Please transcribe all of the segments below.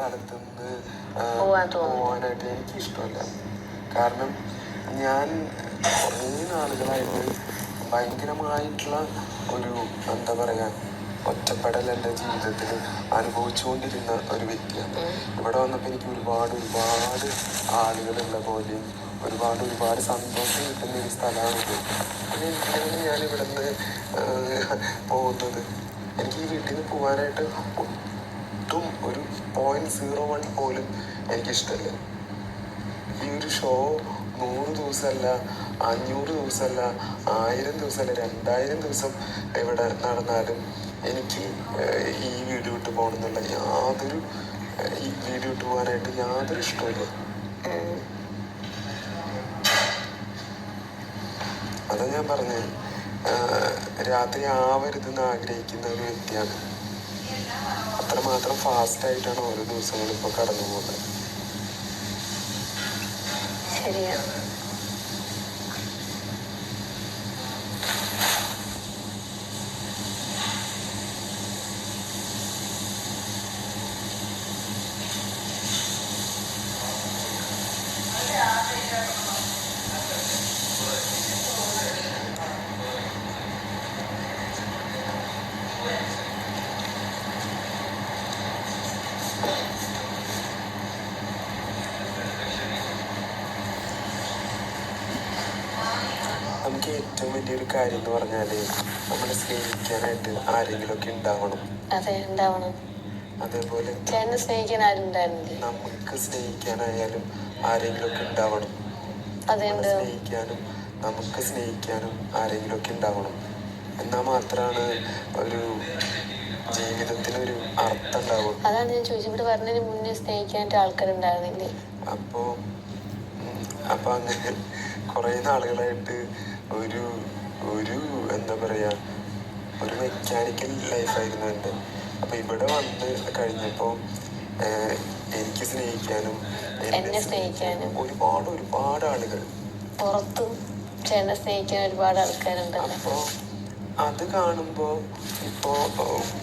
സ്ഥലത്ത് പോകാനായിട്ട് എനിക്ക് ഇഷ്ടമല്ല കാരണം ഞാൻ കുറേ നാളുകളായിട്ട് ഭയങ്കരമായിട്ടുള്ള ഒരു എന്താ പറയാ ഒറ്റപ്പെടൽ എന്റെ ജീവിതത്തിൽ അനുഭവിച്ചുകൊണ്ടിരുന്ന ഒരു വ്യക്തിയാണ്. ഇവിടെ വന്നപ്പോൾ എനിക്ക് ഒരുപാട് ഒരുപാട് ആളുകളുള്ള പോലെയും ഒരുപാട് ഒരുപാട് സന്തോഷം കിട്ടുന്ന ഒരു സ്ഥലമാണിത് പിന്നെ എനിക്കാണ് ഞാൻ ഇവിടെ നിന്ന് പോകുന്നത്? എനിക്ക് ഈ വീട്ടിൽ നിന്ന് പോകാനായിട്ട് ഒട്ടും ഒരു പോയിന്റ് സീറോ വൺ പോലും എനിക്കിഷ്ടമല്ല ഈ ഒരു ഷോ നൂറ് ദിവസമല്ല അഞ്ഞൂറ് ദിവസമല്ല ആയിരം ദിവസമല്ല രണ്ടായിരം ദിവസം എവിടെ നടന്നാലും എനിക്ക് ഈ വീഡിയോ ഇട്ട് പോകണമെന്നുള്ള യാതൊരു ഈ വീഡിയോ ഇട്ട് പോകാനായിട്ട് യാതൊരു ഇഷ്ടമില്ല അതാ ഞാൻ പറഞ്ഞത്. രാത്രി ആവരുതെന്ന് ആഗ്രഹിക്കുന്ന ഒരു വ്യക്തിയാണ്. അത്രമാത്രം ഫാസ്റ്റ് ആയിട്ടാണ് ഓരോ ദിവസങ്ങളും ഇപ്പോൾ കടന്നു പോകുന്നത് നമുക്ക് ഏറ്റവും വലിയൊരു കാര്യം എന്ന് പറഞ്ഞാൽ നമ്മളെ സ്നേഹിക്കാനായിട്ട് ആരെങ്കിലുമൊക്കെ ഉണ്ടാവണം. അതെ ഉണ്ടാവണം. അതേപോലെ ചേട്ടനെ സ്നേഹിക്കാൻ ആരും ഉണ്ടായിരുന്നില്ലേ? നമുക്ക് സ്നേഹിക്കാനായാലും ആരെങ്കിലുമൊക്കെ ഉണ്ടാവണം. അതെ നമ്മളെ സ്നേഹിക്കാനും നമുക്ക് സ്നേഹിക്കാനും ആരെങ്കിലുമൊക്കെ ഉണ്ടാവണം. എന്നാൽ മാത്രമാണ് ഒരു ജീവിതത്തിനൊരു അർത്ഥം ഉണ്ടാവും അതാണ് ഞാൻ ചോദിച്ചിട്ട് പറഞ്ഞതിന് മുന്നേ സ്നേഹിക്കാനായിട്ട് ആൾക്കാരുണ്ടായിരുന്നില്ലേ? അപ്പോ അപ്പോൾ അപ്പൊ അങ്ങനെ കുറെ നാളുകളായിട്ട് ഒരു ഒരു എന്താ പറയാ ഒരു മെക്കാനിക്കൽ ലൈഫായിരുന്നു എന്റെ. അപ്പൊ ഇവിടെ വന്ന് കഴിഞ്ഞപ്പോൾ എനിക്ക് സ്നേഹിക്കാനും എന്നെ സ്നേഹിക്കാനും. ഒരുപാട് ഒരുപാട് ആളുകൾ. പുറത്തും ചേട്ടനെ സ്നേഹിക്കാൻ ഒരുപാട് ആൾക്കാരുണ്ട് അപ്പോൾ അത് കാണുമ്പോൾ ഇപ്പോ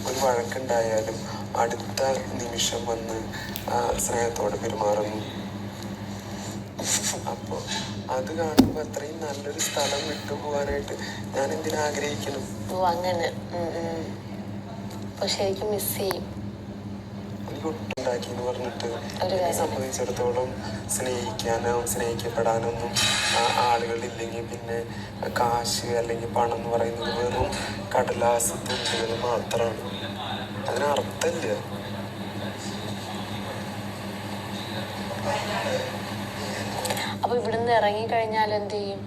ഒരു വഴക്കുണ്ടായാലും അടുത്ത നിമിഷം വന്ന് സ്നേഹത്തോടെ പെരുമാറുന്നു. അപ്പൊ അത് കാണുമ്പോ അത്രയും നല്ലൊരു സ്ഥലം വിട്ടു പോകാനായിട്ട് ഞാൻ എന്തിനാ ആഗ്രഹിക്കുന്നു? ഓ അങ്ങനെ. ഉം, ഉം. ശരിക്കും മിസ് ചെയ്യും. എനിക്ക് ഒട്ടുണ്ടാക്കി എന്ന് പറഞ്ഞിട്ട് ഒരു എന്നെ കാര്യം. സംബന്ധിച്ചിടത്തോളം സ്നേഹിക്കാനോ സ്നേഹിക്കപ്പെടാനൊന്നും ഒന്നും ആളുകളില്ലെങ്കിൽ പിന്നെ കാശ് അല്ലെങ്കിൽ പണം എന്ന് പറയുന്നത് വെറും കടലാസ് തുണ്ടുകൾ മാത്രമാണ്. അതിന് അപ്പൊ ഇവിടുന്ന് ഇറങ്ങി കഴിഞ്ഞാൽ എന്ത് ചെയ്യും?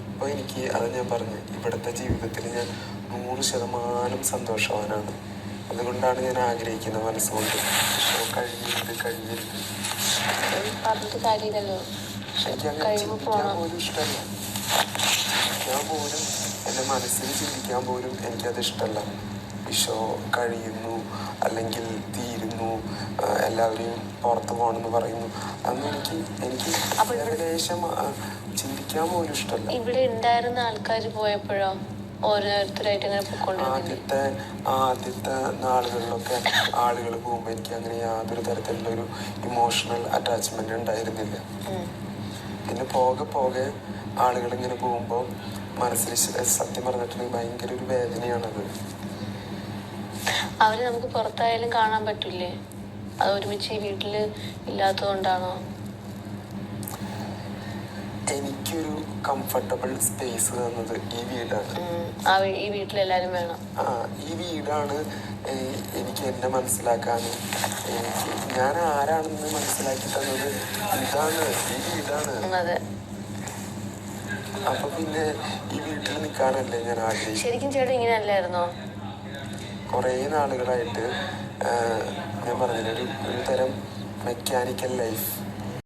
ഇപ്പൊ എനിക്ക് അത് ഞാൻ പറഞ്ഞു. ഇവിടുത്തെ ജീവിതത്തിൽ ഞാൻ നൂറ് ശതമാനം സന്തോഷവാനാണ്. അതുകൊണ്ടാണ് ഞാൻ ആഗ്രഹിക്കുന്ന മനസ്സുകൊണ്ട്. ഷോ പറഞ്ഞിട്ട് കാര്യമില്ലല്ലോ. പോലും ഇഷ്ടമല്ല. ഞാൻ പോലും എന്റെ മനസ്സിൽ ചിന്തിക്കാൻ പോലും എനിക്കത് ഇഷ്ടമല്ല. ഷോ കഴിയുന്നു അല്ലെങ്കിൽ തീരുന്നു എല്ലാവരെയും പുറത്തു പോകണമെന്ന് പറയുന്നു. അന്ന് എനിക്ക് എനിക്ക് ഏകദേശം ചിന്തിക്കാൻ പോലും ഇഷ്ടമല്ല. ഇവിടെ ഉണ്ടായിരുന്ന ആൾക്കാർ പോയപ്പോഴോ? ഓരോരുത്തരായിട്ട് ഇങ്ങനെ പൊക്കോണ്ടിരുന്നില്ലേ ആദ്യത്തെ ആദ്യത്തെ നാളുകളിലൊക്കെ ആളുകൾ പോകുമ്പോൾ എനിക്ക് അങ്ങനെ യാതൊരു തരത്തിലുള്ള ഒരു ഇമോഷണൽ അറ്റാച്ച്മെന്റ് ഉണ്ടായിരുന്നില്ല പിന്നെ പോകെ പോകെ ആളുകൾ ഇങ്ങനെ പോകുമ്പോൾ മനസ്സിൽ സത്യം പറഞ്ഞിട്ടുണ്ടെങ്കിൽ ഭയങ്കര ഒരു വേദനയാണത്. അവർ നമുക്ക് പുറത്തായാലും കാണാൻ പറ്റില്ലേ? അത് ഒരുമിച്ച് ഈ വീട്ടിൽ ഇല്ലാത്തതുകൊണ്ടാണോ? എനിക്കൊരു കംഫർട്ടബിൾ സ്പേസ് തന്നത് ഈ വീടാണ്. ഈ വീട്ടിൽ വേണം. ആ ഈ വീടാണ് എനിക്ക് എന്നെ മനസ്സിലാക്കാനും. എനിക്ക് ഞാൻ ആരാണെന്ന് മനസ്സിലാക്കി തന്നത് ഇതാണ് ഈ വീടാണ്. അതെ. അപ്പൊ പിന്നെ ഈ വീട്ടിൽ നിൽക്കാനല്ലേ ഞാൻ ആഗ്രഹിച്ചു ശരിക്കും ചേട്ടൻ ഇങ്ങനെ അല്ലായിരുന്നോ കുറേ നാളുകളായിട്ട് ഞാൻ പറഞ്ഞൊരു ഒരു തരം മെക്കാനിക്കൽ ലൈഫ്